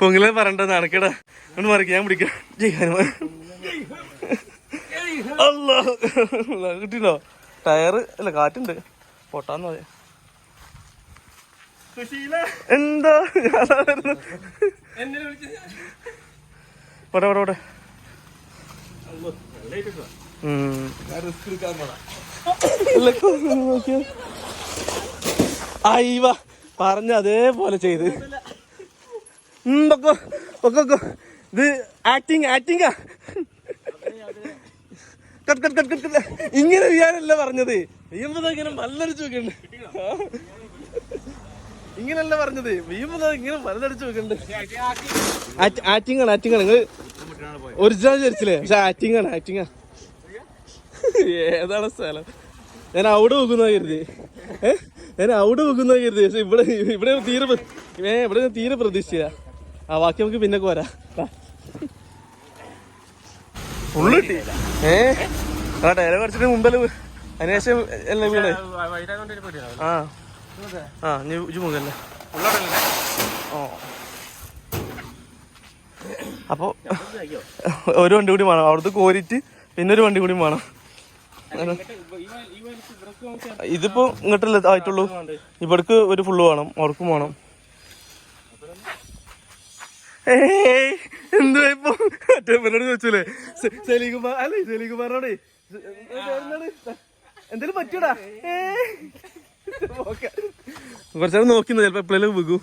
പൊങ്ങിലെ പറയണ്ട നടക്കടാ. ഒന്ന് മറിക്ക ഞാൻ പിടിക്കാം. അല്ലോ കിട്ടിയോ ടയറ് അല്ല കാറ്റുണ്ട്. പൊട്ടാന്ന് പറയാ എന്താ. പോട്ടെ പോട്ടെ പോട്ടെ. അയ്യവ പറഞ്ഞ അതേപോലെ ചെയ്ത്. പൊക്കോ, പൊക്കോ. ഇത് ആക്ടിങ് ആക്ടിങ്ങാ. ഇങ്ങനെ ചെയ്യാനല്ല പറഞ്ഞത്. വീമ്പത് ഇങ്ങനെ മല്ലടിച്ച് വെക്കണ്ട്. ഇങ്ങനല്ല പറഞ്ഞത്. വീമ്പത് ഇങ്ങനെ വല്ലടിച്ചു വെക്കണ്ട്. ആക്ടിങ് ആണ് ആക്ടിങ് ആണ്. നിങ്ങൾ ഒറിജിനൽ വിചാരിച്ചില്ലേ പക്ഷെ ആക്ടിങ് ആണ് ആക്ടിങ് ഏതാണ് സ്ഥലം? ഞാൻ അവിടെ വെക്കുന്ന കരുതി. ഏഹ് ഞാൻ അവിടെ വെക്കുന്ന കരുതി. പക്ഷെ ഇവിടെ ഇവിടെ തീരെ ഏ ഇവിടെ ഞാൻ തീരെ പ്രതീക്ഷിച്ച ആ ബാക്കി നമുക്ക് പിന്നെ പോരാ. ഫുള്ള് കിട്ടി. ഏ? ആ ടയർ കുറച്ചിട്ട് മുമ്പല്ലേ അതിനുശേഷം എല്ലാം വീട് ആ. ആ നീ മുഖല്ലേ. ഓ. അപ്പൊ ഒരു വണ്ടി കൂടി വേണം. അവിടുത്തെ കോരിറ്റ് പിന്നെ ഒരു വണ്ടി കൂടി വേണം. ഇതിപ്പോ ഇങ്ങോട്ടല്ലേ ആയിട്ടുള്ളൂ. ഇവിടക്ക് ഒരു ഫുള്ള് വേണം. അവർക്കും വേണം. ഏയ് എന്തുവാ ഇപ്പൊ? മറ്റേ ഇവനോട് ചോദിച്ചല്ലേ സലീകുമാർ അല്ലേ സലീകുമാറിനോടെ എന്തേലും പറ്റൂടാ കുറച്ചേരം നോക്കുന്നു ചിലപ്പോ എപ്പോഴേലും വിൽക്കും